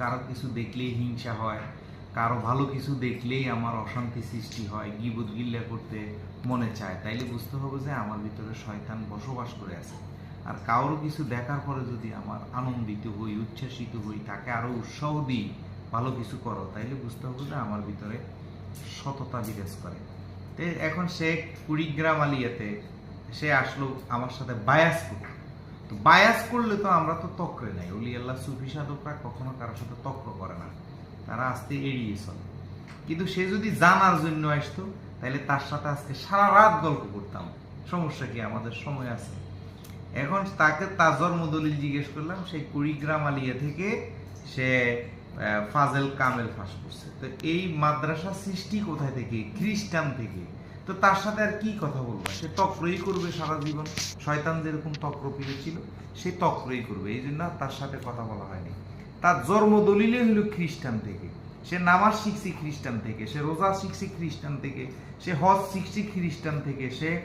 কারও কিছু দেখলেই হিংসা হয়, কারও ভালো কিছু দেখলেই আমার অশান্তি সৃষ্টি হয়, গিবুদ গিল্লা করতে মনে চায়। তাইলে বুঝতে হবে যে আমার ভিতরে শয়তান বসবাস করে আছে। আর কারও কিছু দেখার পরে যদি আমার আনন্দিত হই, উচ্ছ্বাসিত হই, তাকে আরও উৎসাহ দিই, ভালো কিছু করো, তাইলে বুঝতে হবে যে আমার ভিতরে সততা বিরাজ করে। এখন সে কুড়িগ্রাম আলিয়াতে সে আসলো আমার সাথে বায়াস করল বায়াস করলে তো আমরা তো তক্রে নাই। অলি আল্লাহ সুফি সাধকরা কখনো কারোর সাথে তক্র করে না। তারা আসতে এড়িয়ে চলে। কিন্তু সে যদি জানার জন্য আসতো তাহলে তার সাথে আজকে সারা রাত গল্প করতাম। সমস্যা কি? আমাদের সময় আছে। এখন তাকে তার জন্ম দলিল জিজ্ঞেস করলাম সেই কুড়িগ্রাম আলিয়া থেকে সে ফাজেল কামেল ফাঁস করছে। তো এই মাদ্রাসা সৃষ্টি কোথায় থেকে? খ্রিস্টান থেকে। তো তার সাথে আর কি কথা বলব? সে তক্রই করবে সারা জীবন। শয়তান যেরকম তক্র পেয়েছিল, সে তক্রই করবে। এই জন্য তার সাথে কথা বলা হয়নি। তার জন্ম দলিলে হলো খ্রিস্টান থেকে। সে নামাজ শিখছে খ্রিস্টান থেকে। সে রোজা শিখছে খ্রিস্টান থেকে। সে হজ শিখছি খ্রিস্টান থেকে। সে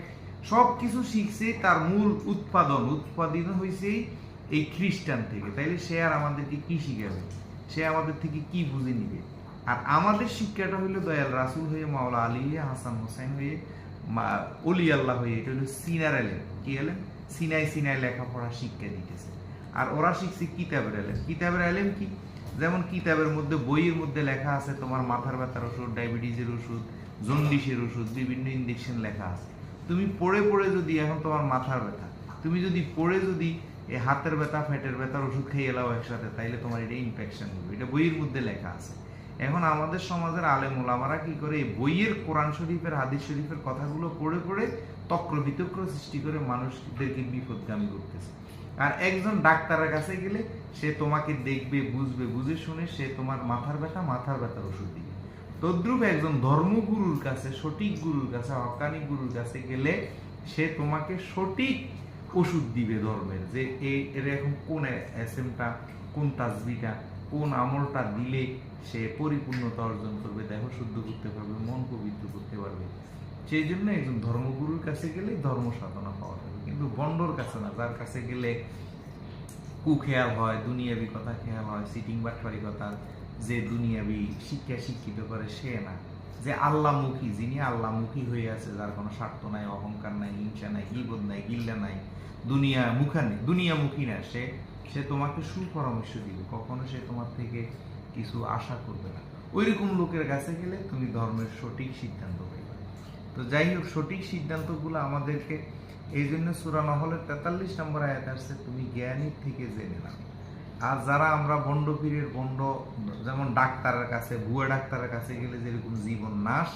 সব কিছু শিখছে, তার মূল উৎপাদন, উৎপাদিত হয়েছে এই খ্রিস্টান থেকে। তাইলে সে আর আমাদেরকে কি শিখাবে? সে আমাদের থেকে কি বুঝে নিবে? আর আমাদের শিক্ষাটা হলো দয়াল রাসুল হয়ে, মাওলা আলী হাসান হোসেন হয়ে অলি আল্লাহ হয়ে। এটা হলো সিনার এলেন কি এলেন সিনাই সিনাই লেখাপড়া শিক্ষা দিতেছে। আর ওরা শিখছে কিতাবের এলেন কিতাবের এলেন কি? যেমন কিতাবের মধ্যে, বইয়ের মধ্যে লেখা আছে তোমার মাথার ব্যথার ওষুধ, ডায়াবেটিসের ওষুধ, জন্ডিসের ওষুধ, বিভিন্ন ইঞ্জেকশন লেখা আছে। তুমি পড়ে পড়ে যদি এখন তোমার মাথার ব্যথা, তুমি যদি পড়ে যদি এই হাতের ব্যথা, ফ্যাটের ব্যথার ওষুধ খেয়ে এলাও একসাথে, তাইলে তোমার এটা ইনফেকশন হবে। এটা বইয়ের মধ্যে লেখা আছে। এখন আমাদের সমাজের আলেম ওলামারা কি করে বইয়ের কোরআন শরীফের, হাদিস শরীফের কথাগুলো পড়ে পড়ে তক্র বিতক্র সৃষ্টি করে মানুষদেরকে বিপদগামী করতেছে। আর একজন ডাক্তারের কাছে গেলে সে তোমাকে দেখবে, বুঝবে, বুঝে শুনে সে তোমার মাথার ব্যথা, মাথার ব্যথার ওষুধ দিবে। তদ্রুপ একজন ধর্মগুরুর কাছে, সঠিক গুরুর কাছে হকানি গুরুর কাছে গেলে সে তোমাকে সঠিক ওষুধ দিবে ধর্মের, যে এর এখন কোন এসএমটা কোন তাজবিটা কোন আমলটা দিলে সে পরিপূর্ণতা অর্জন করবে, দেহ শুদ্ধ করতে পারবে, মন পবিত্র করতে পারবে? সেই জন্য একজন ধর্মগুরুর কাছে গেলে ধর্ম সাধনা পাওয়া যাবে। কিন্তু বন্ডর কাছে না, যার কাছে গেলে কুখেয়াল হয়, দুনিয়াবি কথা খেয়াল হয় সিটিং বাটফারি কথা যে দুনিয়াবি শিক্ষা শিক্ষিত করে, সে না। যে আল্লাহমুখী যিনি আল্লাহমুখী হয়ে আছে, যার কোনো স্বার্থ নাই, অহংকার নাই, হিংসা নাই গিবোধ নাই, গিল্লা নাই, দুনিয়া মুখা নেই, দুনিয়ামুখী না, সে সে তোমাকে সুপরামর্শ দিবে, কখনো সে তোমার থেকে কিছু আশা করবে না। ওইরকম লোকের কাছে গেলে তুমি ধর্মের সঠিক সিদ্ধান্ত পাইবে। তো যাই হোক, সঠিক সিদ্ধান্তগুলো আমাদেরকে, এই জন্য সুরা নহলের তেতাল্লিশ নম্বর আয়াত আসছে, তুমি জ্ঞানীর থেকে জেনে নাও। আর যারা আমরা বন্ড পীরের বন্ড, যেমন ডাক্তারের কাছে, ভুয়া ডাক্তারের কাছে গেলে যেরকম জীবন নাশ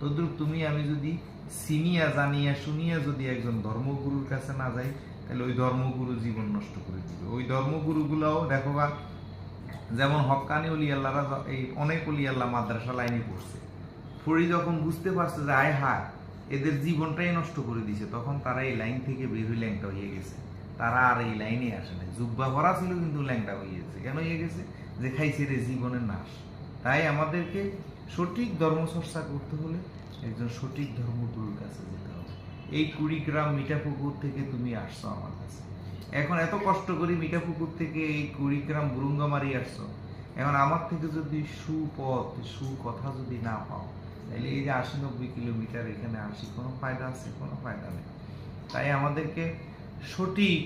তদ্রুপ তুমি, আমি যদি সিনিয়া জানিয়া, শুনিয়া যদি একজন ধর্মগুরুর কাছে না যাই, তাহলে ওই ধর্মগুরু জীবন নষ্ট করে দিবে। ওই ধর্মগুরুগুলাও দেখো বা, যেমন হক্কানি অলি আল্লাহরা এই অনেক অলি আল্লাহ মাদ্রাসা লাইনে পড়ছে। ফরি যখন বুঝতে পারছে যে, আয় হায়, এদের জীবনটাই নষ্ট করে দিছে, তখন তারা এই লাইন থেকে বের হয়ে ল্যাংটা হয়ে গেছে। তারা আর এই লাইনে আসে না জুব্বা ভরা ছিল কিন্তু ল্যাংটা হয়ে গেছে। কেন হয়ে গেছে? যে খাইছে রে, জীবনের নাশ। তাই আমাদেরকে সঠিক ধর্মচর্চা করতে হলে একজন সঠিক ধর্মগুরুর কাছে যেতে হবে। এই কুড়িগ্রাম মিঠাপুকুর থেকে তুমি আসছো আমার কাছে। এখন এত কষ্ট করি মিঠাপুকুর থেকে এই কুড়িগ্রাম বুরুঙ্গামারি আসছো। এখন আমার থেকে যদি সুপথ, সুকথা যদি না পাও, তাহলে এই যে আশি নব্বই কিলোমিটার এখানে আসি কোনো ফায়দা আছে? কোনো ফায়দা নেই। তাই আমাদেরকে সঠিক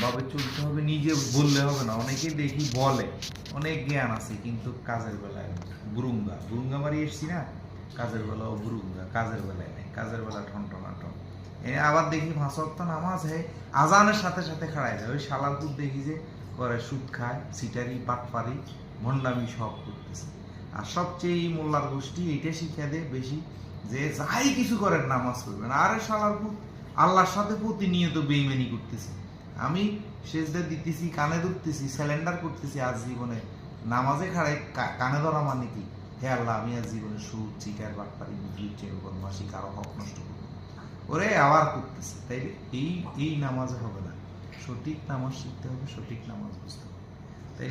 ভাবে চলতে হবে, নিজে বললে হবে না। অনেকেই দেখি বলে, অনেক জ্ঞান আছে কিন্তু কাজের বেলায় মারি এসছি না? কাজের কাজের বেলায় নেই, কাজের বেলা আবার দেখি নামাজ হে আজানের সাথে সাথে খাড়াই যায়। ওই শালারপুর দেখি যে করে সুদ খায় সিটারি পাটপারি, ভণ্ডামি সব করতেছে। আর সবচেয়ে এই মোল্লার গোষ্ঠী এটা শিক্ষা দেয় বেশি যে যাই কিছু করেন নামাজ পড়বেন। আরে শালারপুর আল্লাহর সাথে প্রতিনিয়ত বেইমানি করতেছে। আমি সেজদা দিতেছি, কানে ধরতেছি স্যালেন্ডার করতেছি আজ জীবনে। নামাজে খাড়াই কানে ধরা মানে কি? হে আল্লাহ, আমি আজ জীবনে সুদ চিকার বাটপারি বিদ্যুৎ চেয়ে বদমাসি কারও হক নষ্ট করব ওরে, আবার করতেছে তাই এই এই নামাজে হবে না। সঠিক নামাজ শিখতে হবে, সঠিক নামাজ বুঝতে হবে।